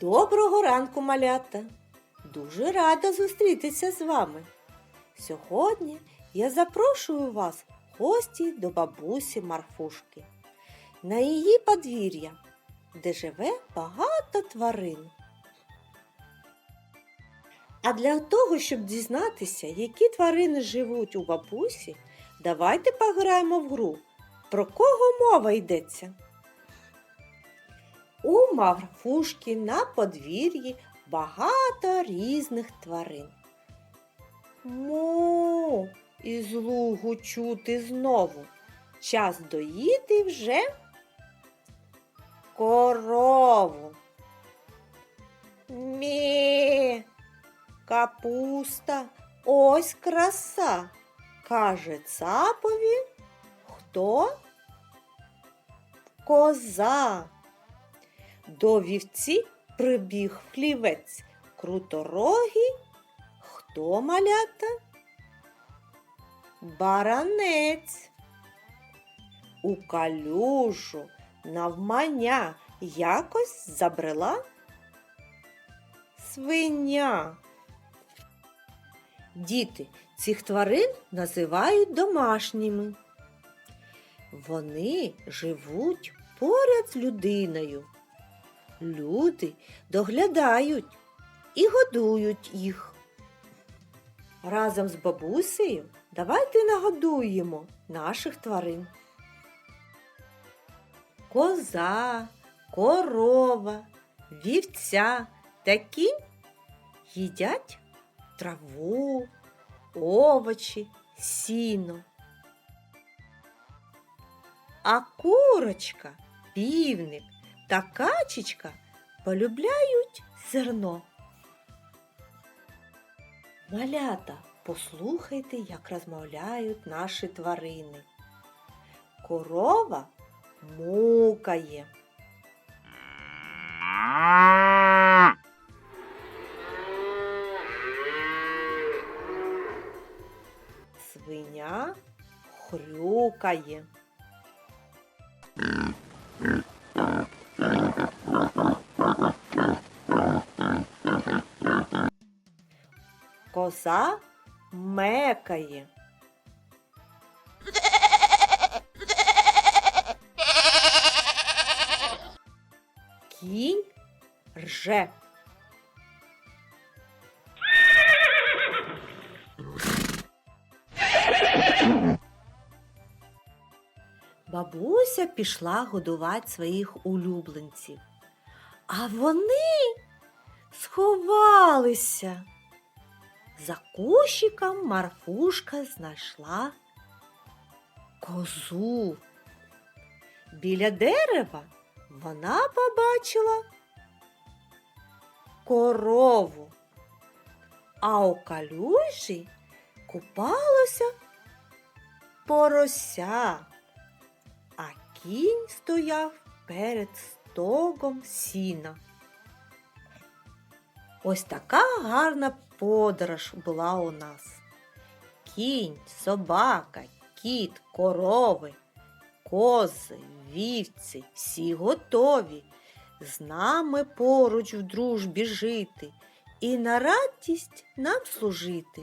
Доброго ранку, малята! Дуже рада зустрітися з вами. Сьогодні я запрошую вас в гості до бабусі Марфушки на її подвір'я, де живе багато тварин. А для того, щоб дізнатися, які тварини живуть у бабусі, давайте пограємо в гру. Про кого мова йдеться? У Марфушки на подвір'ї багато різних тварин. Му, із лугу чути знову. Час доїти вже корову. Мє, капуста, ось краса. Каже цапові, хто? Коза. До вівці прибіг хлівець круторогий. Хто малята? Баранець. У калюжу навмання якось забрела свиня. Діти цих тварин називають домашніми. Вони живуть поряд з людиною. Люди доглядають і годують їх. Разом з бабусею давайте нагодуємо наших тварин. Коза, корова, вівця та кінь їдять траву, овочі, сіно. А курочка, півник та качечка полюбляють зерно. Малята, послухайте, як розмовляють наші тварини. Корова мукає. Свиня хрюкає. Коза мекає. Кінь рже. Бабуся пішла годувати своїх улюбленців, а вони сховалися. За кущиком Марфушка знайшла козу. Біля дерева вона побачила корову, а у калюжі купалося порося, а кінь стояв перед стогом сіна. Ось така гарна подорож була у нас. Кінь, собака, кіт, корови, кози, вівці, всі готові з нами поруч в дружбі жити і на радість нам служити.